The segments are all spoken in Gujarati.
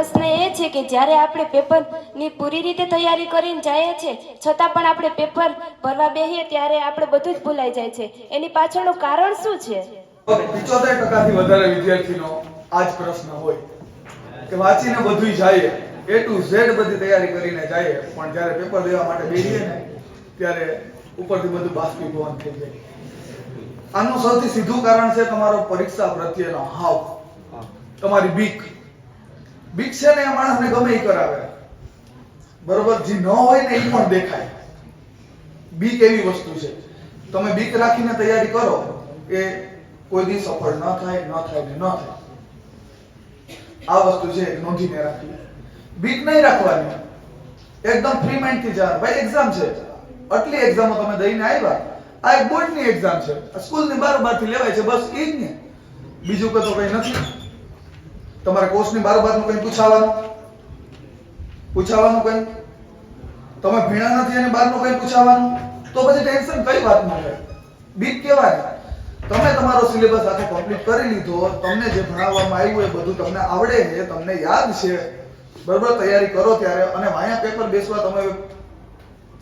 પ્રશ્ન એ છે કે જ્યારે આપણે પેપરની પૂરી રીતે તૈયારી કરીને જઈએ છીએ છતાં પણ આપણે પેપર ભરવા બેહીએ ત્યારે આપણે બધું જ ભૂલાઈ જાય છે. એની પાછળનું કારણ શું છે? પિચોતેર ટકાથી વધારે વિદ્યાર્થીનો આ પ્રશ્ન હોય કે વાંચીને બધું જાય એ ટુ ઝેડ બધી તૈયારી કરીને જાય પણ જ્યારે પેપર દેવા માટે બેહીએ ને, ત્યારે ઉપરથી બધું બાષ્પીભવન થઈ જાય. આનું સૌથી સીધું કારણ છે તમારો પરીક્ષા પ્રત્યેનો હાવ. તમારી બીક. બીક છે ને માણસને ગમે એ કરાવે. બરોબર? જે ન હોય ને એ પણ દેખાય. બીક એવી વસ્તુ છે. તમે બીક રાખીને તૈયારી કરો એ કોઈ દી સફળ ન થાય ન થાય ને ન થાય. આ વસ્તુ છે, નોંધીને રાખવી બીક નહીં રાખવાની. એકદમ ફ્રી માઇન્ડથી જવાનું. ભાઈ એક્ઝામ છે. આટલી એક્ઝામો તમે દઈને આવ્યા. આ એક બોર્ડની એક્ઝામ છે. સ્કૂલની બારથી લેવાય છે. બસ એ જ ને. બીજું કતો કઈ નથી. તમારે કોર્સની બારોબારનું કઈ પૂછાવાનું? પૂછાવાનું કઈ? તમે ભીણા નથી અને બહારનું કઈ પૂછાવાનું? તો પછી ટેન્શન કઈ વાતનું છે બીક કહેવાય. તમે તમારો સિલેબસ સાથે કમ્પ્લીટ કરી લીધો, તમને જે ભણાવવામાં આવ્યું એ બધું તમને આવડે છે, તમને યાદ છે. બરોબર, તૈયારી કરો ત્યારે. અને વાયા પેપર બેસવા તમે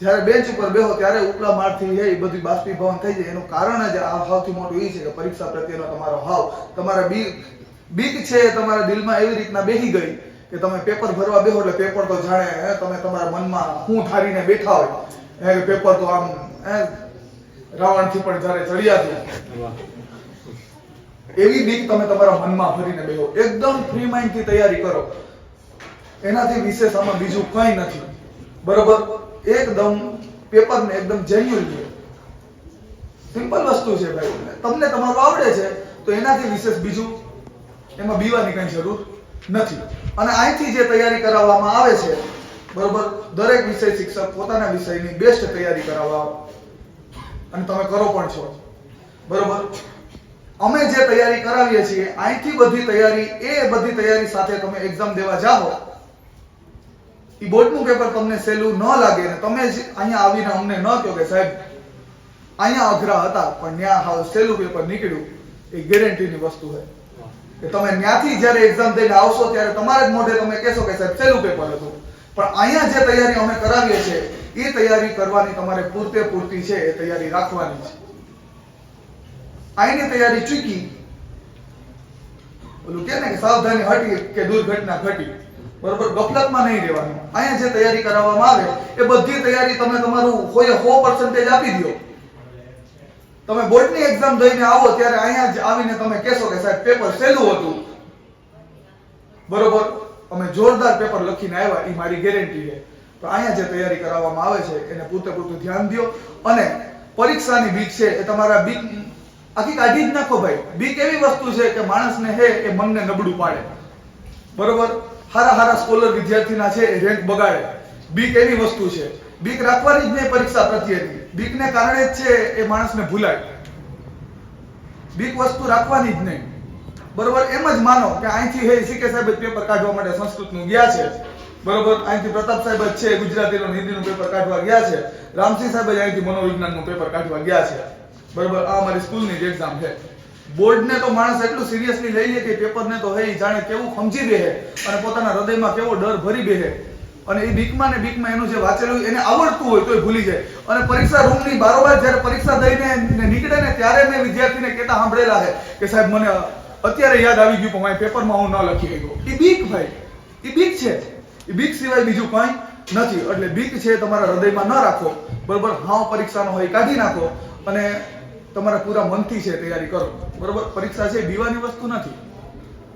જ્યારે બેન્ચ ઉપર બેહો ત્યારે ઉપલા માળથી એ બધી બાષ્પીભવન થઈ જાય. એનું કારણ જ આ સૌથી મોટું એ છે કે પરીક્ષા પ્રત્યેનો તમારો હાવ, તમારા બીક બીક છે તમારા દિલમાં એવી રીતના બેસી ગઈ કે તમે પેપર ભરવા બેહો એટલે પેપર તો જાણે તમે તમારા મનમાં હું ઠારીને બેઠા હોય. એ પેપર તો આમ રાવણથી પણ જ્યારે ચડ્યા એવી બીક તમે તમારા મનમાં ભરીને બેહો. એકદમ ફ્રી માઇન્ડથી તૈયારી કરો. એનાથી વિશેષ આમાં બીજું કંઈ નથી. બરોબર? એકદમ પેપર ને એકદમ જેન્યુઅલ લો સિમ્પલ વસ્તુ છે ભાઈ. તમને તમારું આવડે છે, તો એનાથી વિશેષ બીજું એમાં બીવાની કઈ જરૂર નથી. અને અહીંથી જે તૈયારી કરાવવામાં આવે છે, બરોબર, દરેક વિષય શિક્ષક પોતાના વિષયની બેસ્ટ તૈયારી કરાવવા અને તમે કરો પણ છો. બરોબર? અમે જે તૈયારી કરાવીએ છીએ, અહીંથી બધી તૈયારી, એ બધી તૈયારી સાથે તમે એક્ઝામ દેવા જાઓ. એ બોર્ડનું પેપર તમને સહેલું ન લાગે ને તમે જ અહીંયા આવીને અમને ન કહો કે સાહેબ, અહીંયા અઘરા હતા, પણ ત્યાં હાલ સહેલું પેપર નીકળ્યું. એ ગેરંટીની વસ્તુ છે. કે તમે ત્યાંથી જ્યારે એક્ઝામ દઈને આવશો ત્યારે તમારા જ મોઢે તમે કહેશો કે સાહેબ સહેલું પેપર હતું પણ અહીંયા જે તૈયારી અમે કરાવીએ છીએ, એ તૈયારી કરવાની તમારે પૂરતે પૂરતી છે, એ તૈયારી રાખવાની છે. અહીંની તૈયારી ચૂકી ઓલું કે ને કે સાવધાની હટી કે દુર્ઘટના ઘટી. બરોબર, ગફલતમાં નહીં રહેવાનું. અહીંયા જે તૈયારી કરાવવામાં આવે, એ બધી તૈયારી તમે તમારું હોય સો પર્સન્ટેજ આપી દો તમે બોર્ડની એક્ઝામ દઈને આવો ત્યારે અહીંયા જ આવીને તમે કહેશો કે સાહેબ પેપર સહેલું હતું. બરોબર? અમે જોરદાર પેપર લખીને આવ્યા એ મારી ગેરંટી છે. તો અહીંયા જે તૈયારી કરાવવામાં આવે છે, એને પૂરતે પૂરતું ધ્યાન દો અને પરીક્ષાની બીક છે એ તમારા બીક, આખી કાઢી જ નાખો ભાઈ. બીક એવી વસ્તુ છે કે માણસને હે એ મનને નબળું પાડે. બરોબર? હારા હારા સ્કોલર વિદ્યાર્થીના છે એ રેન્ક બગાડે. બીક એવી વસ્તુ છે. બીક રાખવાની જ નહીં પરીક્ષા પ્રત્યેની બીકને કારણે જ છે એ માણસને ભૂલાય. બીક વસ્તુ રાખવાની જ નહીં. બરોબર, એમ જ માનો કે અહીંથી હે સીકે સાહેબ પેપર કાઢવા માટે સંસ્કૃતનું ગયા છે. બરોબર, અહીંથી પ્રતાપ સાહેબ જ છે, ગુજરાતીનું હિન્દીનું પેપર કાઢવા ગયા છે. રામસિંહ સાહેબ જ અહીંથી મનોવિજ્ઞાનનું પેપર કાઢવા ગયા છે. બરોબર, આ અમારી સ્કૂલની જ એક્ઝામ છે. બોર્ડને તો માણસ એટલું સિરિયસલી લઈ લે કે પેપરને તો હે જાણે કેવું સમજી બેહે અને પોતાના હૃદયમાં કેવો ડર ભરી બેહે. અને એ બીકમાં ને બીકમાં એનું જે વાંચેલું એને આવડતું હોય તોય ભૂલી જાય. અને પરીક્ષા રૂમની બારોબાર જ્યારે પરીક્ષા દઈને નીકળે ને ત્યારે મેં વિદ્યાર્થીને કહેતા સાંભળેલા છે કે સાહેબ, મને અત્યારે યાદ આવી ગયું પણ મારી પેપરમાં હું ન લખી ગયો એ બીક ભાઈ એ બીક છે. એ બીક સિવાય બીજું કંઈ નથી. એટલે બીક છે એ તમારા હૃદયમાં ન રાખો. બરોબર? હા પરીક્ષાનો હોય કાઢી નાખો. અને તમારા પૂરા મનથી છે તૈયારી કરો. બરોબર? પરીક્ષા છે એ બીવાની વસ્તુ નથી.